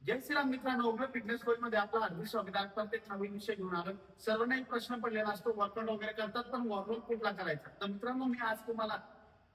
जय श्रीराम मित्रांनो उभे fitness coach मध्ये आपलं हार्दिक स्वागत. आहे आपण ते नवीन विषय घेऊन आलो सर्वांना एक प्रश्न पडलेला असतो वर्कआउट वगैरे करतात पण वॉर्मअप कुठला करायचा? तर मित्रांनो मी आज तुम्हाला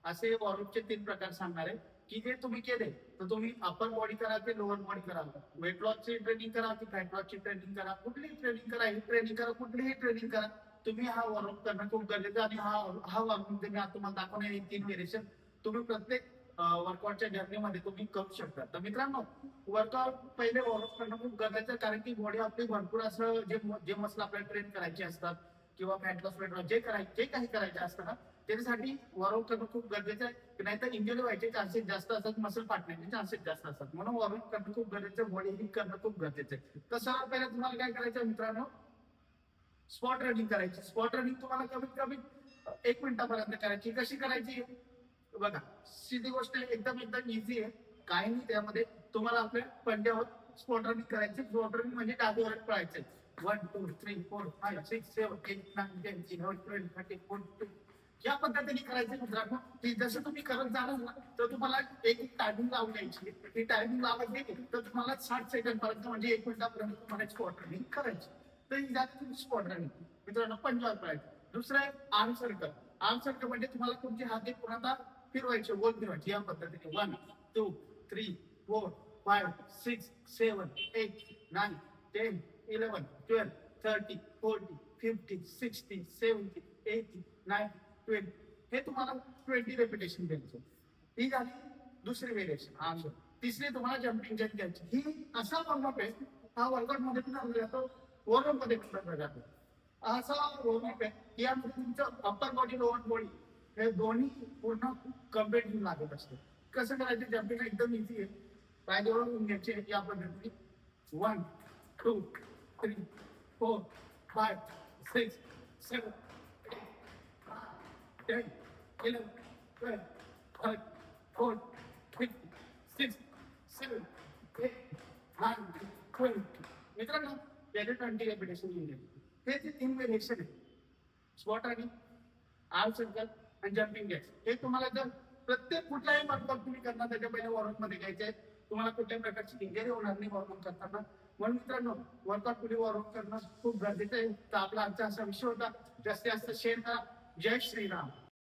असे वॉर्मअपचे तीन प्रकार सांगणार आहे. की जे तुम्ही केले तर तुम्ही अपर बॉडी करा ते लोअर बॉडी करा. वेट लॉसची ट्रेनिंग करा की फॅट लॉसची ट्रेनिंग करा. कुठलीही ट्रेनिंग करा ही ट्रेनिंग करा कुठलीही ट्रेनिंग करा. तुम्ही हा वॉर्मअप करणं खूप गरजेचं आणि हा हा वॉर्मअप मी आज तुम्हाला दाखवणार तीन व्हेरिएशन तुम्ही प्रत्येक वर्कआउटच्या जर्नीमध्ये तुम्ही करू शकता. तर मित्रांनो वर्कआउट पहिले वॉर्मअप करणं खूप गरजेचं आहे कारण की बॉडी आपली भरपूर असं जे जे मसल आपल्याला ट्रेन करायचे असतात किंवा फॅटलॉस जे करायचे जे काही करायचे असतात ना त्याच्यासाठी वॉर्मअप करणं खूप गरजेचं आहे. नाहीतर इंजुरी व्हायचे चान्सेस जास्त असतात मसल फाटण्याचे चान्सेस जास्त असतात. म्हणून वॉर्मअप करणं खूप गरजेचं आहे बॉडी हिट करणं खूप गरजेचं आहे. तर सर्वात पहिले तुम्हाला काय करायचं मित्रांनो? स्पॉट रनिंग करायची. स्पॉट रनिंग तुम्हाला कमीत कमी एक मिनिटापर्यंत करायची. कशी करायची? बघा सीधी गोष्ट एकदम एकदम इझी आहे. काही नाही त्यामध्ये. तुम्हाला आपल्या पंड्यावर स्पॉट रनिंग करायचे स्पॉट रनिंग म्हणजे डावीवर पळायचे. One two three four five six seven eight nine ten eleven twelve thirty four two या पद्धतीने करायचे मित्रांनो. ती जसं तुम्ही करत जाणार ना तर तुम्हाला एक टायमिंग लावून द्यायची ती टायमिंग लावायची तर तुम्हाला साठ सेकंड पर्यंत म्हणजे एक मिनिटापर्यंत तुम्हाला स्पॉट रनिंग करायची. तर ही झाली तुम्ही स्पॉट रनिंग मित्रांनो पंजाब पळायचं. दुसरं आहे आर्म सर्कल आर्म म्हणजे तुम्हाला तुमचे हात एक पुन्हा फिरवायचे गोल फिरवायचे या पद्धतीने. One two three four five six seven eight nine ten eleven twelve thirty forty fifty sixty seventy eighty nine twelve हे तुम्हाला ट्वेंटी रेपिटेशन द्यायचं. ही झाली दुसरी व्हेरिएशन आन्सर तिसरी तुम्हाला जम्पिंग जॅक द्यायची. ही असा वर्कआउट आहे हा वर्कआउटमध्ये पण जातो वर्कआउटमध्ये पण जातो असा रोमॅप आहे या यामध्ये तुमचं अप्पर बॉडी लोअर बॉडी हे दोन्ही पूर्ण कंप्लीट होऊन लागत असते. कसं करायचं जम्पिंग एकदम इझी आहे पायदेवर होऊन घ्यायचे या पद्धतीने. One two three four five six seven ten eleven twelve thirty four fifty six seven eight nine twelve मित्रांनो त्याचे ट्वेंटी रेपिटेशन घेऊन गेले हे ते तीन व्हेरिएशन आहे स्पॉट आणि आर सर्कल आणि जम्पिंग गॅस हे तुम्हाला जर प्रत्येक कुठलाही वर्कआउट तुम्ही करणार त्याच्या पहिले वॉर्मअपमध्ये घ्यायचे आहे तुम्हाला कुठल्याही प्रकारची इंजरी होणार नाही वॉर्मअप करताना. म्हणून मित्रांनो वर्कआउट पुढे वॉर्मअप करणं खूप गरजेचं आहे. तर आपला आजचा असा विषय होता. जास्तीत जास्त शेअर करा जय श्रीराम.